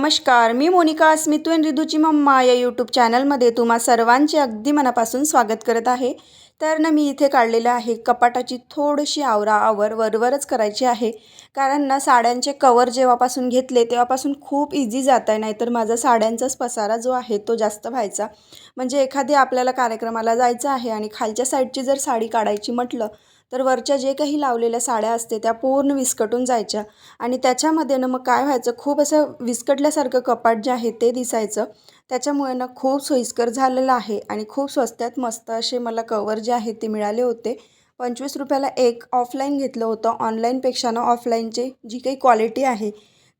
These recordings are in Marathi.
नमस्कार मी मोनिका अस्मितू अँड रिदूची मम्मा या यूट्यूब चॅनलमध्ये तुम्हा सर्वांचे अगदी मनापासून स्वागत करत आहे. तर ना मी इथे काढलेलं आहे कपाटाची थोडीशी आवराआवर वरवरच करायची आहे. कारण ना साड्यांचे कवर जेव्हापासून घेतले तेव्हापासून खूप इझी जात आहे नाहीतर माझा साड्यांचाच पसारा जो आहे तो जास्त व्हायचा. म्हणजे एखादी आपल्याला कार्यक्रमाला जायचं आहे आणि खालच्या साईडची जर साडी काढायची म्हटलं तर वरच्या जे काही लावलेल्या साड्या असते त्या पूर्ण विस्कटून जायच्या. आणि त्याच्यामध्ये ना मग काय व्हायचं खूप असं विस्कटल्यासारखं कपाट जे आहे ते दिसायचं. त्याच्यामुळे ना खूप सोयीस्कर झालेलं आहे आणि खूप स्वस्त्यात मस्त असे मला कवर जे आहे ते मिळाले होते. पंचवीस रुपयाला एक ऑफलाईन घेतलं होतं. ऑनलाईनपेक्षा ना ऑफलाईनची जी काही क्वालिटी आहे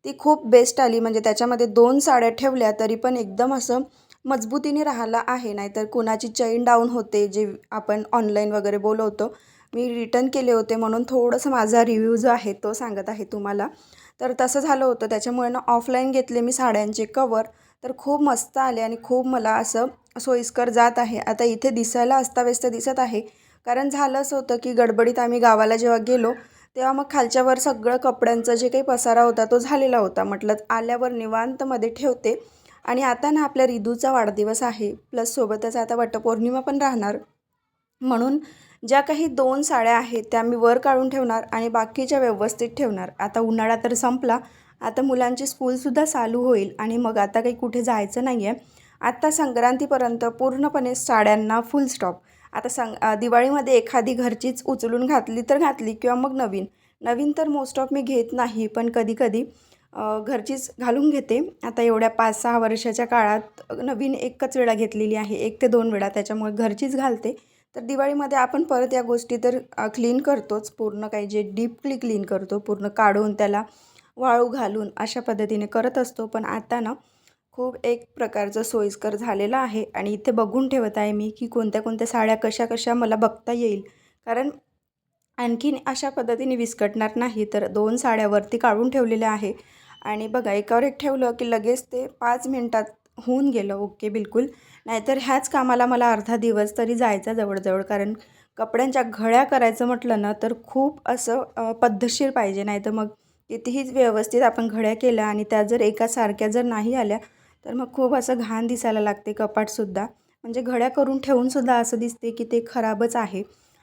ती खूप बेस्ट आली. म्हणजे त्याच्यामध्ये दोन साड्या ठेवल्या तरी पण एकदम असं मजबूतीने राहिला आहे. नाहीतर कुणाची चैन डाऊन होते जे आपण ऑनलाईन वगैरे बोलवतो. मी रिटर्न केले होते म्हणून थोडंसं माझा रिव्ह्यू जो आहे तो सांगत आहे तुम्हाला. तर तसं झालं होतं. त्याच्यामुळे ना ऑफलाईन घेतले मी साड्यांचे कवर तर खूप मस्त आले आणि खूप मला असं सोयीस्कर जात आहे. आता इथे दिसायला अस्ताव्यस्त दिसत आहे. कारण झालं असं होतं की गडबडीत आम्ही गावाला जेव्हा गेलो तेव्हा मग खालच्यावर सगळं कपड्यांचा जे काही पसारा होता तो झालेला होता. म्हटलं आल्यावर निवांतमध्ये ठेवते. आणि आता ना आपल्या रिदूचा वाढदिवस आहे. प्लस सोबतच आता वटपौर्णिमा पण राहणार. म्हणून ज्या काही दोन साड्या आहेत त्या मी वर काढून ठेवणार आणि बाकीच्या व्यवस्थित ठेवणार. आता उन्हाळा तर संपला. आता मुलांची स्कूलसुद्धा चालू होईल आणि मग आता काही कुठे जायचं नाही आहे आत्ता संक्रांतीपर्यंत पूर्णपणे साड्यांना फुल स्टॉप आता सं दिवाळीमध्ये एखादी घरचीच उचलून घातली तर घातली किंवा मग नवीन. नवीन तर मोस्ट ऑफ मी घेत नाही पण कधी कधी घरचीच घालून घेते. आता एवढ्या पाच सहा वर्षाच्या काळात नवीन एकच वेळा घेतलेली आहे. एक ते दोन वेळा. त्याच्यामुळे घरचीच घालते. तर दिवाळीमध्ये आपण परत या गोष्टी तर क्लीन करतोच. पूर्ण काही जे डीपली क्लीन करतो पूर्ण काढून त्याला वाळू घालून अशा पद्धतीने करत असतो. पण आता ना खूप एक प्रकारचं सोयीस्कर झालेलं आहे आणि इथे बघून ठेवत आहे मी की कोणत्या कोणत्या साड्या कशा कशा मला बघता येईल. कारण आणखीन अशा पद्धतीने विस्कटणार नाही तर दोन साड्यावरती काढून ठेवलेल्या आहे. आणि बघा एकावर एक ठेवलं की लगेच ते पाच मिनटात होऊन गेलं. ओके बिलकुल. नाहीतर ह्याच कामाला मला अर्धा दिवस तरी जायचा जवळजवळ कारण कपड्यांच्या घड्या करायचं म्हटलं ना तर खूप असं पद्धतशीर पाहिजे. नाहीतर मग कितीही व्यवस्थित आपण घड्या केल्या आणि त्या जर एकासारख्या जर नाही आल्या तर मग खूप असं घाण दिसायला लागते कपाटसुद्धा. म्हणजे घड्या करून ठेवूनसुद्धा असं दिसते की ते खराबच आहे.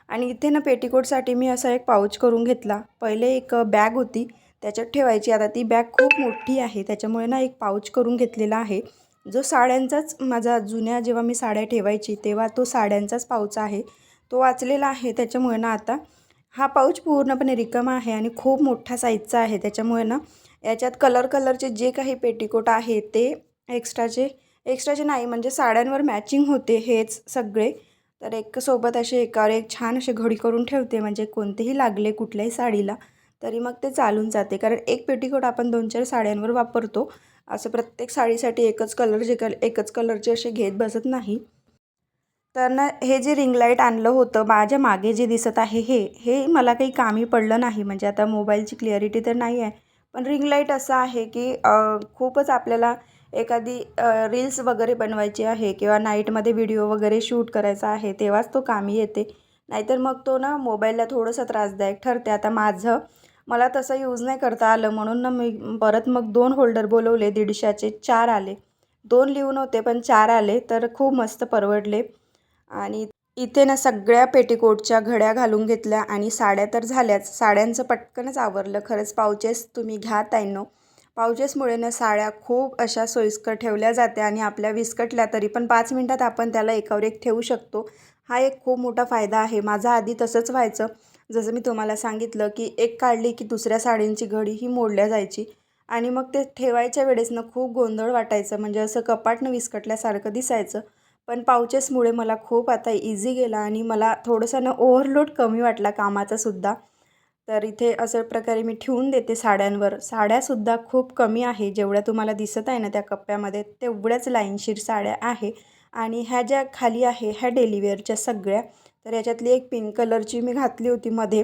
आणि इथे ना पेटीकोटसाठी मी असा एक पाऊच करून घेतला. पहिले एक बॅग होती त्याच्यात ठेवायची. आता ती बॅग खूप मोठी आहे त्याच्यामुळे ना एक पाऊच करून घेतलेला आहे. जो साड्यांचाच माझा जुन्या जेव्हा मी साड्या ठेवायची तेव्हा तो साड्यांचाच पाऊच आहे. तो वाचलेला आहे त्याच्यामुळे ना आता. हा पाऊच पूर्णपणे रिकामा आहे आणि खूप मोठा साईजचा आहे त्याच्यामुळे ना याच्यात कलर कलरचे जे काही पेटीकोट आहे ते एक्स्ट्राचे एक्स्ट्राचे नाही म्हणजे साड्यांवर मॅचिंग होते हेच सगळे. तर एक सोबत असे एकावर एक छान असे घडी करून ठेवते म्हणजे कोणतेही लागले कुठल्याही साडीला. तरी मग ते चालून जाते. कारण एक पेटीकोट आपण दोन चार साड्यांवर वापरतो. असं प्रत्येक साडीसाठी एकच कलरचे कल एकच कलरचे असे घेत बसत नाही. तर ना हे जे रिंग लाइट आणलं होतं माझ्या मागे जे दिसत आहे हे हे मला काही कामी पडलं नाही. म्हणजे आता मोबाईलची क्लिअरिटी तर नाही आहे. पण रिंग लाइट असं आहे की खूपच आपल्याला एखादी रील्स वगैरे बनवायची आहे किंवा नाईटमध्ये व्हिडिओ वगैरे शूट करायचा आहे तेव्हाच तो कामी येते. नाहीतर मग तो ना मोबाईलला थोडंसं त्रासदायक ठरते आता माझं मला तसं यूज नाही करता आलं. म्हणून ना मी परत मग दोन होल्डर बोलवले. दीडशेचे चार आले. दोन लिहून होते पण चार आले. तर खूप मस्त परवडले. आणि इथे ना सगळ्या पेटीकोटच्या घड्या घालून घेतल्या. आणि साड्या तर झाल्याच. साड्यांचं पटकनच आवरलं. खरंच पाऊचेस तुम्ही घ्या ताईनो. पाऊचेसमुळे ना साड्या खूप अशा सोयीस्कर ठेवल्या जात्या. आणि आपल्या विस्कटल्या तरी पण पाच मिनटात आपण त्याला एकावर एक ठेवू शकतो. हा एक खूप मोठा फायदा आहे. माझा आधी तसंच व्हायचं. जसं मी तुम्हाला सांगितलं की एक काढली की दुसऱ्या साडींची घडी ही मोडल्या जायची. आणि मग ते ठेवायच्या वेळेस ना खूप गोंधळ वाटायचं. म्हणजे असं कपाटनं विस्कटल्यासारखं दिसायचं. पण पावचेसमुळे मला खूप आता इझी गेला आणि मला थोडंसं ना ओव्हरलोड कमी वाटला कामाचासुद्धा तर इथे असं प्रकारे मी ठेवून देते साड्यांवर. साड्यासुद्धा खूप कमी आहे. जेवढ्या तुम्हाला दिसत आहे ना त्या कप्प्यामध्ये तेवढ्याच लाईनशीर साड्या आहे. आणि ह्या ज्या खाली आहे ह्या डेलीवेअरच्या सगळ्या तर याच्यातली एक पिंक कलरची मी घातली होती मध्ये.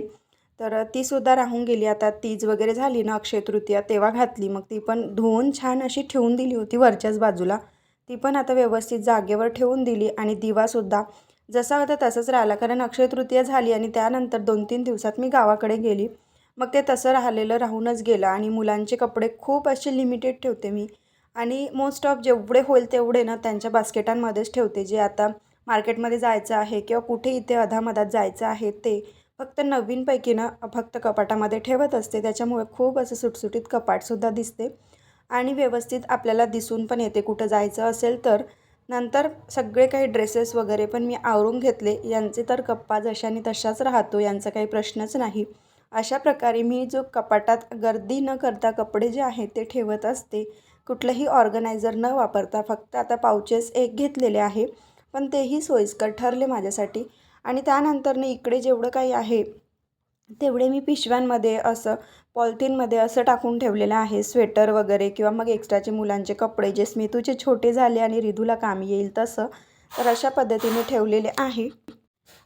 तर तीसुद्धा राहून गेली. आता तीज वगैरे झाली ना अक्षय तृतीया तेव्हा घातली. मग ती पण धुवून छान अशी ठेवून दिली होती वरच्याच बाजूला. ती पण आता व्यवस्थित जागेवर ठेवून दिली आणि दिवासुद्धा जसा होता तसंच राहिला. कारण अक्षय तृतीया झाली आणि त्यानंतर दोन तीन दिवसात मी गावाकडे गेली. मग ते तसं राहिलेलं राहूनच गेलं आणि मुलांचे कपडे खूप असे लिमिटेड ठेवते मी. आणि मोस्ट ऑफ जेवढे होईल तेवढे ना त्यांच्या बास्केटांमध्येच ठेवते. जे आता मार्केटमध्ये जायचं आहे किंवा कुठे इथे अधामधात जायचं आहे ते फक्त नवीनपैकी ना फक्त कपाटामध्ये ठेवत असते. त्याच्यामुळे खूप असं सुटसुटीत कपाटसुद्धा दिसते. आणि व्यवस्थित आपल्याला दिसून पण येते कुठं जायचं असेल तर. नंतर सगळे काही ड्रेसेस वगैरे पण मी आवरून घेतले. यांचे तर कप्पा जशाने तशाच राहतो यांचा काही प्रश्नच नाही. अशा प्रकारे मी जो कपाटात गर्दी न करता कपडे जे आहेत ते ठेवत असते. कुठलंही ऑर्गनायझर न वापरता फक्त आता पाउचेस एक घेतलेले आहे. पण तेही सोयीस्कर ठरले माझ्यासाठी. आणि त्यानंतरने इकडे जेवढं काही आहे तेवढे मी पिशव्यांमध्ये असं पॉलिथिनमध्ये असं टाकून ठेवलेलं आहे. स्वेटर वगैरे किंवा मग एक्स्ट्राचे मुलांचे कपडे जे स्मितूचे छोटे झाले आणि रिधूला काम येईल तसं तर अशा पद्धतीने ठेवलेले आहे.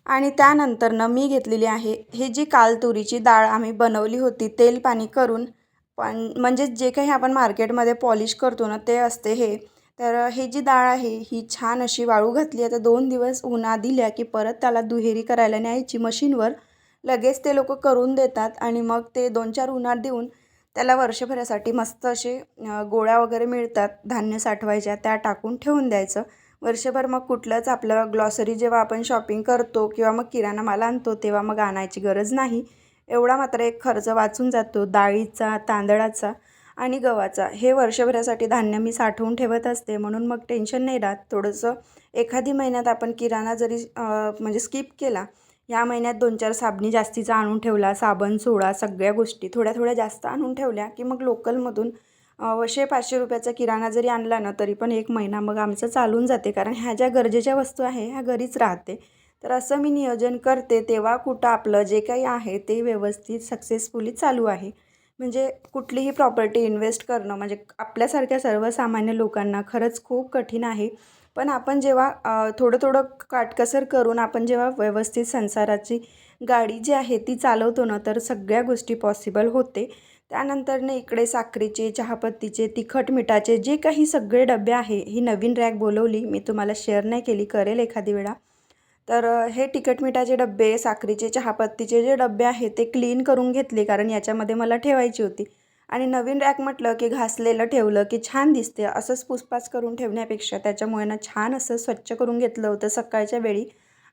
आणि त्यानंतरनं मी घेतलेली आहे ही जी काल तुरीची डाळ आम्ही बनवली होती तेल पाणी करून पण म्हणजे जे काही आपण मार्केटमध्ये पॉलिश करतो ना ते असते हे. तर ही जी डाळ आहे ही छान अशी वाळू घातली आता दोन दिवस उन्हा दिल्या की परत त्याला दुहेरी करायला न्यायची मशीनवर. लगेच ते लोक करून देतात आणि मग ते दोन चार उन्हात देऊन त्याला वर्षभरासाठी मस्त असे गोळ्या वगैरे मिळतात. धान्य साठवायच्या त्या टाकून ठेवून द्यायचं. वर्षभर मग कुठलंच आपलं ग्लॉसरी जेव्हा आपण शॉपिंग करतो किंवा मग किराणा माल आणतो तेव्हा मग आणायची गरज नाही. एवढा मात्र एक खर्च वाचून जातो. डाळीचा तांदळाचा. आणि गव्हाचा. हे वर्षभरासाठी धान्य मी साठवून ठेवत असते म्हणून मग टेन्शन नाही राहत. थोडंसं एखादी महिन्यात आपण किराणा जरी म्हणजे स्किप केला ह्या महिन्यात दोन चार साबणी जास्तीचा आणून ठेवला साबण सोडा सगळ्या गोष्टी थोड्या थोड्या जास्त आणून ठेवल्या की मग लोकलमधून वशे पाचशे रुपयाचा किराणा जरी आणला ना तरी पण एक महिना मग आमचं चालून जाते. कारण ह्या ज्या गरजेच्या वस्तू आहे ह्या घरीच राहते. तर असं मी नियोजन करते. तेव्हा कुठं आपलं जे काही आहे ते व्यवस्थित सक्सेसफुली चालू आहे. म्हणजे कुठलीही प्रॉपर्टी इन्व्हेस्ट करणं म्हणजे आपल्यासारख्या सर्वसामान्य लोकांना खरंच खूप कठीण आहे. पण आपण जेव्हा थोडं थोडं काटकसर करून आपण जेव्हा व्यवस्थित संसाराची गाडी जी आहे ती चालवतो ना तर सगळ्या गोष्टी पॉसिबल होते. त्यानंतरने इकडे साखरेचे चहापत्तीचे तिखट मिठाचे जे काही सगळे डबे आहे ही नवीन रॅक बोलवली मी तुम्हाला शेअर नाही केली करेल एखादी वेळा. तर हे तिखट मिठाचे डबे साखरेचे चहापत्तीचे जे डबे आहेत ते क्लीन करून घेतले कारण याच्यामध्ये मला ठेवायची होती. आणि नवीन रॅक म्हटलं की घासलेलं ठेवलं की छान दिसते. असंच पुसपास करून ठेवण्यापेक्षा त्याच्यामुळे ना छान असं स्वच्छ करून घेतलं होतं सकाळच्या वेळी.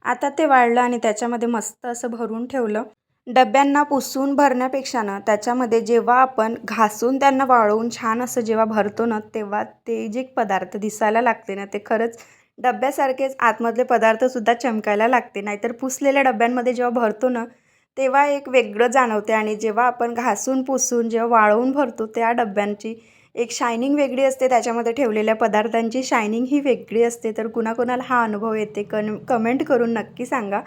आता ते वाळलं आणि त्याच्यामध्ये मस्त असं भरून ठेवलं. डब्यांना पुसून भरण्यापेक्षा ना त्याच्यामध्ये जेव्हा आपण घासून त्यांना वाळवून छान असं जेव्हा भरतो ना तेव्हा ते जे पदार्थ दिसायला लागते ना ते खरंच डब्यासारखेच आतमधले पदार्थसुद्धा चमकायला लागते. नाहीतर पुसलेल्या डब्यांमध्ये जेव्हा भरतो ना तेव्हा एक वेगळं जाणवते आणि जेव्हा आपण घासून पुसून जेव्हा वाळवून भरतो त्या डब्यांची एक शायनिंग वेगळी असते. त्याच्यामध्ये ठेवलेल्या पदार्थांची शायनिंग ही वेगळी असते. तर कुणाकुणाला हा अनुभव येते कन कमेंट करून नक्की सांगा.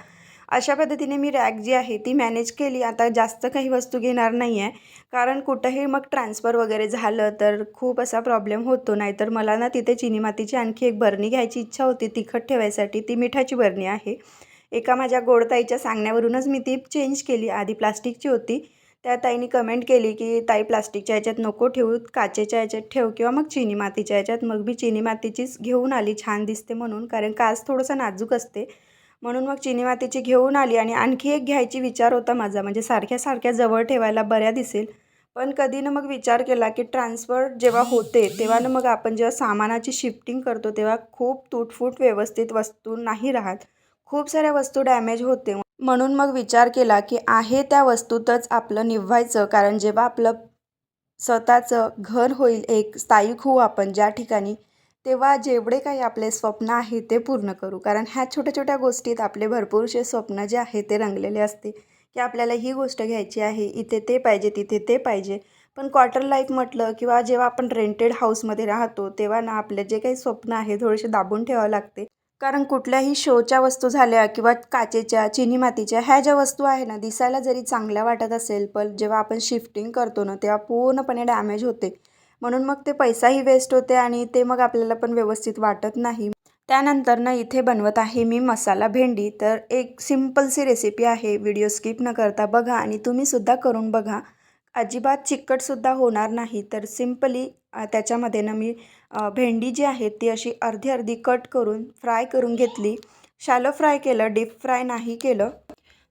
अशा पद्धतीने मी रॅक जी आहे ती मॅनेज केली. आता जास्त काही वस्तू घेणार नाही आहे कारण कुठंही मग ट्रान्सफर वगैरे झालं तर खूप असा प्रॉब्लेम होतो. नाहीतर मला ना तिथे चिनी मातीची आणखी एक बरणी घ्यायची इच्छा होती. तिखट ठेवायसाठी ती मिठाची बरणी आहे. एका माझ्या गोडताईच्या सांगण्यावरूनच मी ती चेंज केली. आधी प्लास्टिकची होती. त्या ताईने कमेंट केली की ताई प्लास्टिकच्या याच्यात नको ठेवू. काचेच्या याच्यात ठेव किंवा मग चिनी मातीच्या याच्यात मग मी चिनी मातीचीच घेऊन आली. छान दिसते म्हणून. कारण काच थोडंसं नाजूक असते. म्हणून मग चिनी मातीची घेऊन आली आणि आणखी एक घ्यायची विचार होता माझा. म्हणजे सारख्या सारख्या जवळ ठेवायला बऱ्या दिसेल. पण कधी मग विचार केला की ट्रान्सफर जेव्हा होते तेव्हा ना मग आपण जेव्हा सामानाची शिफ्टिंग करतो तेव्हा खूप तुटफूट व्यवस्थित वस्तू नाही राहत. खूप साऱ्या वस्तू डॅमेज होते. म्हणून मग विचार केला की आहे त्या वस्तूतच आपलं निभवायचं कारण जेव्हा आपलं स्वतःचं घर होईल एक स्थायिक होऊ आपण ज्या ठिकाणी तेव्हा जेवढे काही आपले स्वप्न आहे ते पूर्ण करू. कारण ह्या छोट्या छोट्या गोष्टीत आपले भरपूरसे स्वप्न जे आहे ते रंगलेले असते की आपल्याला ही गोष्ट घ्यायची आहे इथे ते पाहिजे तिथे ते पाहिजे. पण क्वार्टर लाईफ म्हटलं किंवा जेव्हा आपण रेंटेड हाऊसमध्ये राहतो तेव्हा ना आपले जे काही स्वप्न आहे थोडेसे दाबून ठेवावं लागते. कारण कुठल्याही शोच्या वस्तू झाल्या किंवा काचेच्या चिनी मातीच्या ह्या ज्या वस्तू आहे ना दिसायला जरी चांगल्या वाटत असेल पण जेव्हा आपण शिफ्टिंग करतो ना तेव्हा पूर्णपणे डॅमेज होते. म्हणून मग ते पैसाही वेस्ट होते आणि ते मग आपल्याला पण व्यवस्थित वाटत नाही. त्यानंतर ना इथे बनवत आहे मी मसाला भेंडी. तर एक सिम्पलसी रेसिपी आहे. व्हिडिओ स्किप न करता बघा आणि तुम्हीसुद्धा करून बघा. अजिबात चिकटसुद्धा होणार नाही. तर सिम्पली त्याच्यामध्ये ना मी भेंडी जी आहे ती अशी अर्धी अर्धी कट करून फ्राय करून घेतली. शॅलो फ्राय केलं डीप फ्राय नाही केलं.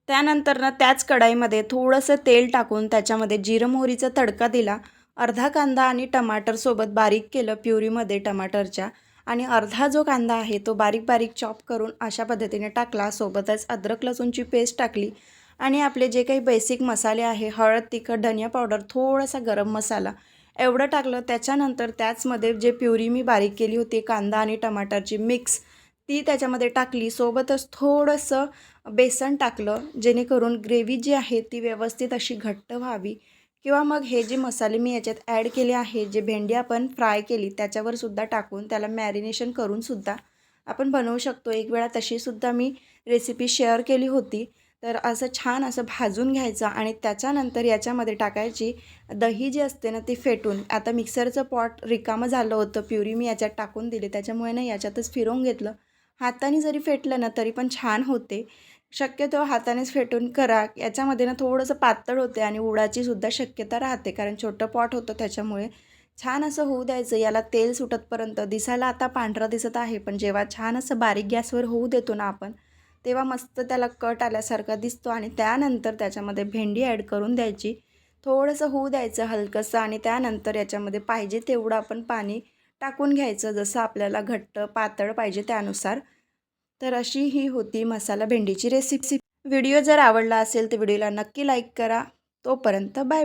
त्यानंतर ना त्याच कढाईमध्ये थोडंसं तेल टाकून त्याच्यामध्ये जिरं मोहरीचा तडका दिला. अर्धा कांदा आणि टमाटरसोबत बारीक केलं प्युरीमध्ये टमाटरच्या आणि अर्धा जो कांदा आहे तो बारीक बारीक चॉप करून अशा पद्धतीने टाकला. सोबतच अद्रक लसूणची पेस्ट टाकली आणि आपले जे काही बेसिक मसाले आहे हळद तिखट धनिया पावडर थोडासा गरम मसाला एवढं टाकलं. त्याच्यानंतर त्याचमध्ये जे प्युरी मी बारीक केली होती कांदा आणि टमाटरची मिक्स ती त्याच्यामध्ये टाकली. सोबतच थोडंसं बेसन टाकलं जेणेकरून ग्रेव्ही जी आहे ती व्यवस्थित अशी घट्ट व्हावी. किंवा मग हे जे मसाले मी याच्यात ॲड केले आहे जे भेंडी आपण फ्राय केली त्याच्यावर सुद्धा टाकून त्याला मॅरिनेशन करून सुद्धा आपण बनवू शकतो. एक वेळा तशीसुद्धा मी रेसिपी शेअर केली होती. तर असं छान असं भाजून घ्यायचं आणि त्याच्यानंतर याच्यामध्ये टाकायची दही जी असते ना ती फेटून. आता मिक्सरचं पॉट रिकामं झालं होतं प्युरी मी याच्यात टाकून दिली. त्याच्यामुळे ना याच्यातच फिरवून घेतलं. हाताने जरी फेटलं ना तरी पण छान होते. शक्यतो हातानेच फेटून करा. याच्यामध्ये ना थोडंसं पातळ होते आणि उडाची सुद्धा शक्यता राहते. कारण छोटं पॉट होतं त्याच्यामुळे छान असं होऊ द्यायचं. याला तेल सुटतपर्यंत. दिसायला आता पांढरा दिसत आहे पण जेव्हा छान असं बारीक गॅसवर होऊ देतो ना आपण तेव्हा मस्त त्याला कट आल्यासारखा दिसतो आणि त्यानंतर त्याच्यामध्ये भेंडी ॲड करून द्यायची. थोडंसं होऊ द्यायचं हलकंसं आणि त्यानंतर याच्यामध्ये पाहिजे तेवढं आपण पाणी टाकून घ्यायचं. जसं आपल्याला घट्ट पातळ पाहिजे त्यानुसार. तर अशी ही होती मसाला भेंडीची रेसिपी व्हिडिओ जर आवडला असेल तर व्हिडिओला नक्की लाईक करा. तोपर्यंत बाय बाय